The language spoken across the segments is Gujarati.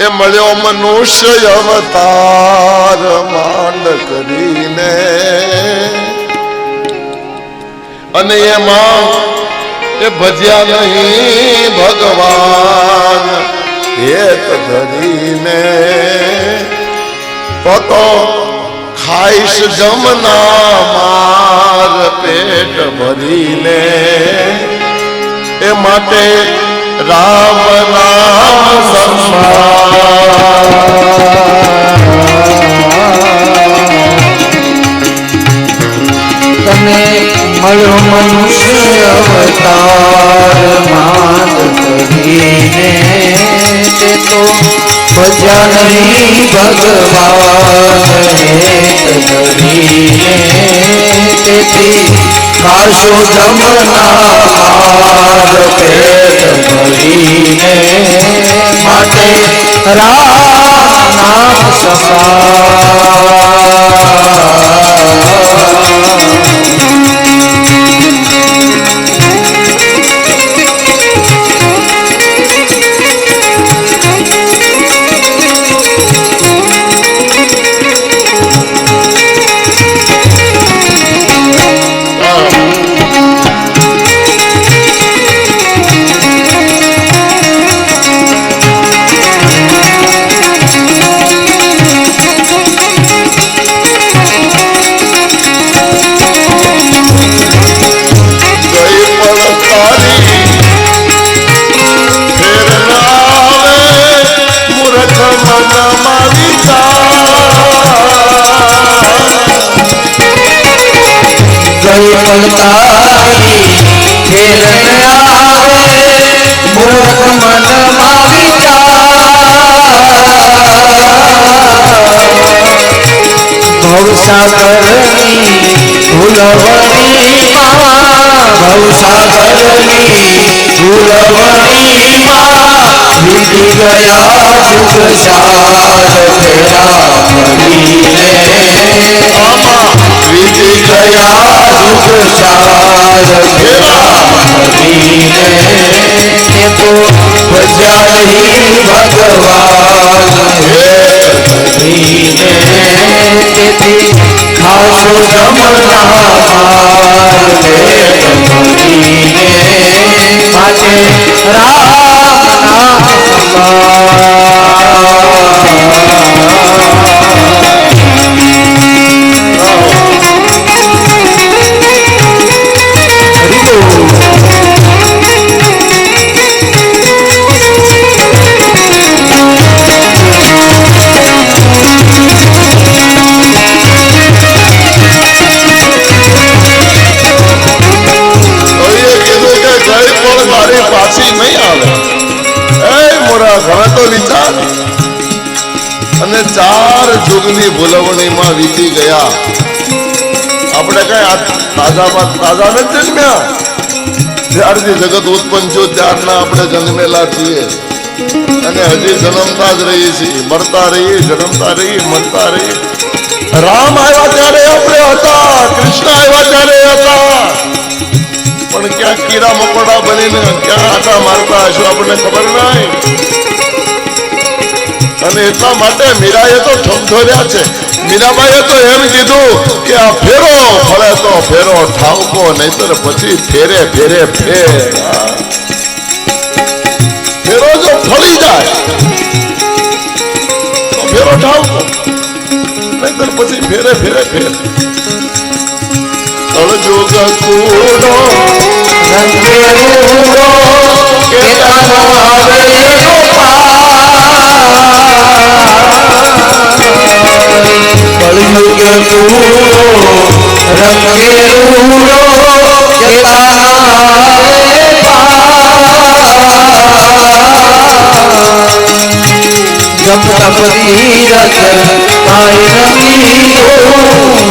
એ મળ્યો મનુષ્ય અવતાર માંડ કરીને. અને એમાં એ ભજ્યા નહીં ભગવાન, હેત ધરીને. તો ખાઈશ જમના માર પેટ ભરીને. એ માટે રામ નામ તને મળ્યો મનુષ્ય અવતાર માત કરીને તે તો ભજ્યા નહીં ભગવાન હેત ધરીને તેથી ખાશો જમના પેટ ભરીને માટે રામ નામ માં ભવસાગરની ભૂલવણી માં વીતી ગયા જુગ સાર ફેરા ફરીને વીતી ગયા જુગ સાર ફેરા ફરીને તે નહીં ભગવાન ધરીને તેથી ખાસો જમના માટે હવે તો વિચાર અને ચાર જુગની ભૂલવણીમાં વીતી ગયા. આપણે કઈ તાજામાં તાજા નથી જન્મ્યા ત્યારથી જગત ઉત્પન્ન થયું, ત્યારના આપણે જન્મેલા છીએ. અને હજી જન્મતા જ રહીએ છીએ. મરતા રહીએ, જન્મતા રહીએ, મરતા રહીએ. રામ આવ્યા ત્યારે આપણે હતા, કૃષ્ણ આવ્યા ત્યારે હતા. કીડા મકોડા બનીને ક્યાં આટા મારતા હશો આપણને ખબર નહીં. અને એટલા માટે મીરાએ તો ઠમઠોર્યા છે. મીરાબાઈએ તો એમ કીધું કે આ ફેરો, ફરે તો ફેરો, ઠાવકો, નહીતર પછી ફેરે ફેરે, ફેર. ફેરો જો ફળી જાય ફેરો ઠાવકો. નહીતર પછી ફેરે ફેરે, ફેર. તળજોગ કૂડો કેતાનો આવે એનો કળયુગે કૂડો રંગે રૂડો જપ તપ કાય નમીઓ એક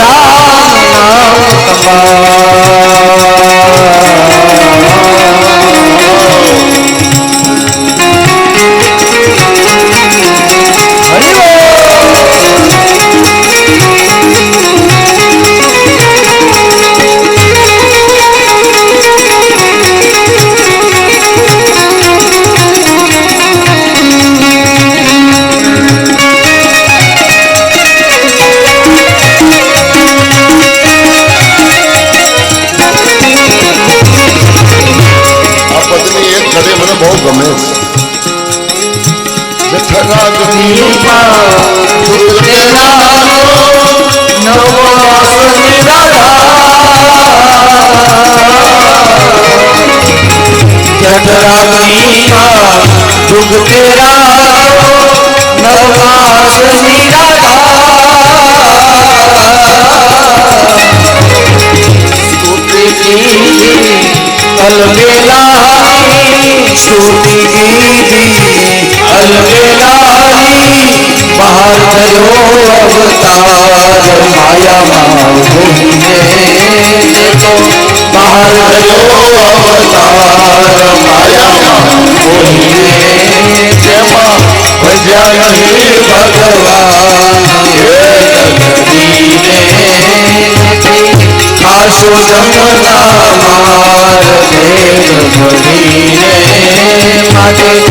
રામ जुग तेरा नवमास स्तुति की अलबेलानी स्तुति की अलबेलानी बाहर થયો અવતાર માયામાં ભૂમિને તો બહાર થયો અવતાર માયામાં જમના માર દેવ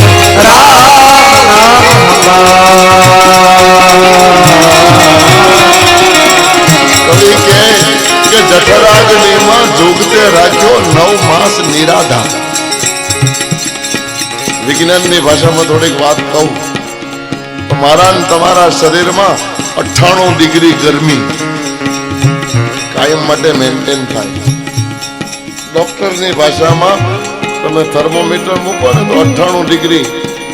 કે જઠરાગ્નિમાં જોગતે રાખ્યો નવ માસ નિરાધાર વિજ્ઞાનની ભાષામાં થોડીક વાત કહું. મારા તમારા શરીરમાં અઠ્ઠાણું ડિગ્રી ગરમી. કાયમ માટે મેન્ટેન થાય. ડોક્ટરની ભાષામાં તમે થર્મોમીટર મૂકો ને તો અઠ્ઠાણું ડિગ્રી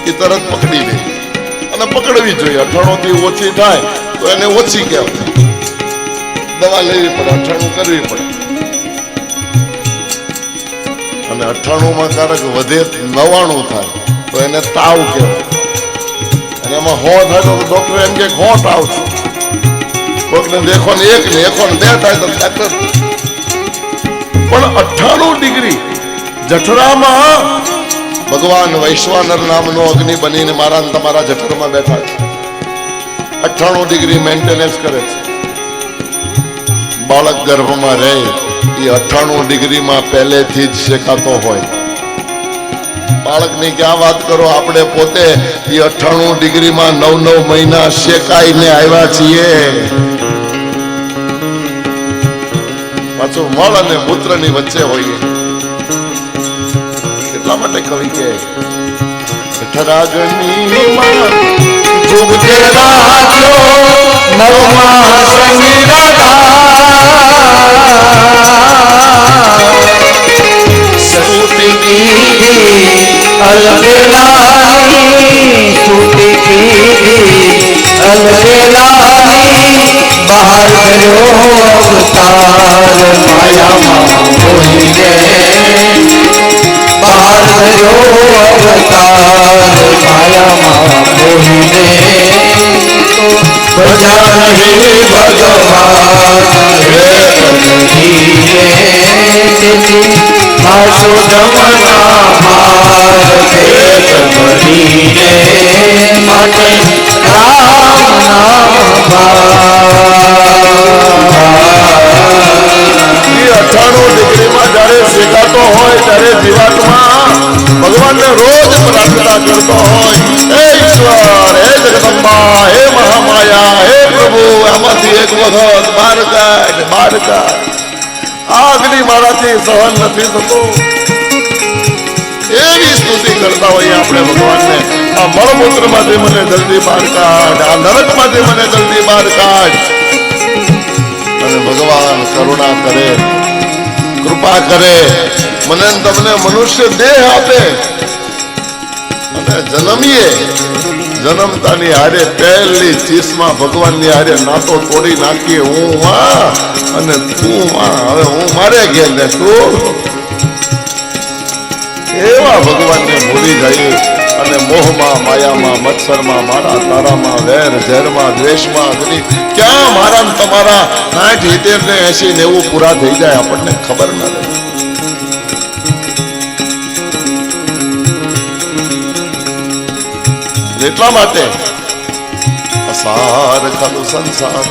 એ તરત પકડી લે. અને પકડવી જોઈએ. અઠ્ઠાણુંથી ઓછી થાય તો એને ઓછી કહેવાય. દવા લેવી પડે, અઠ્ઠાણું કરવી પડે. અને અઠ્ઠાણુંમાં કારક વધે નવાણું થાય તો એને તાવ કહેવાય. અને એમાં હો થાય તો ડોક્ટર એમ કે હો તાવ છે કોઈકને દેખો ને એક ને એકો ને બે થાય તો ડોક્ટર પણ અઠ્ઠાણું ડિગ્રી જઠરામાં ભગવાન વૈશ્વાનર નામનો અગ્નિ બનીને મારા તમારા જઠરમાં બેઠા છે. અઠ્ઠાણું ડિગ્રી મેન્ટેનન્સ કરે છે. બાળક ગર્ભમાં રહે એ અઠ્ઠાણું ડિગ્રીમાં પહેલેથી જ શેકાતો હોય. બાળકને ક્યાં વાત કરો? આપણે પોતે એ અઠાણું ડિગ્રીમાં નવ નવ મહિના શેકાઈને આવ્યા છીએ. પાછું મળ અને મૂત્રની વચ્ચે હોઈએ. એટલા માટે કવિ કે જઠરાગની જુગતે अलबेलानी छूटी पीती अलबेलानी बाहर भरो अवतार माया मामा बोले बाहर भरो अवतार माया मामा बोले ભગવાન હે માર ભેદ ભરીને માટે રામ નામ એ મારાથી સહન નથી થતો. એવી સ્તુતિ કરતા હોઈએ આપણે ભગવાનને. આ મળમૂત્રમાંથી મને જલ્દી બહાર કાઢ, આ નરકમાંથી મને જલ્દી બહાર કાઢ. અને ભગવાન કરુણા કરે, કૃપા કરે, મને તમને મનુષ્ય દેહ આપે. જન્મીએ. જન્મતાની હારે પહેલી ચીસમાં ભગવાનની હારે નાતો તોડી નાખીએ. હું માં અને તું માં. હવે હું મારે ઘેર ને તું એવા ભગવાનને ભૂલી જઈએ અને મોહમાં, માયામાં, મચ્છરમાં, મારા તારામાં, વેર, ઝેરમાં, દ્વેષમાં, અગ્નિ. ક્યાં મારા તમારા સાઠ હિતેર ને એસી નેવું પૂરા થઈ જાય આપણને ખબર ન રહે. એટલા માટે? સાર ખાલો સંસાર.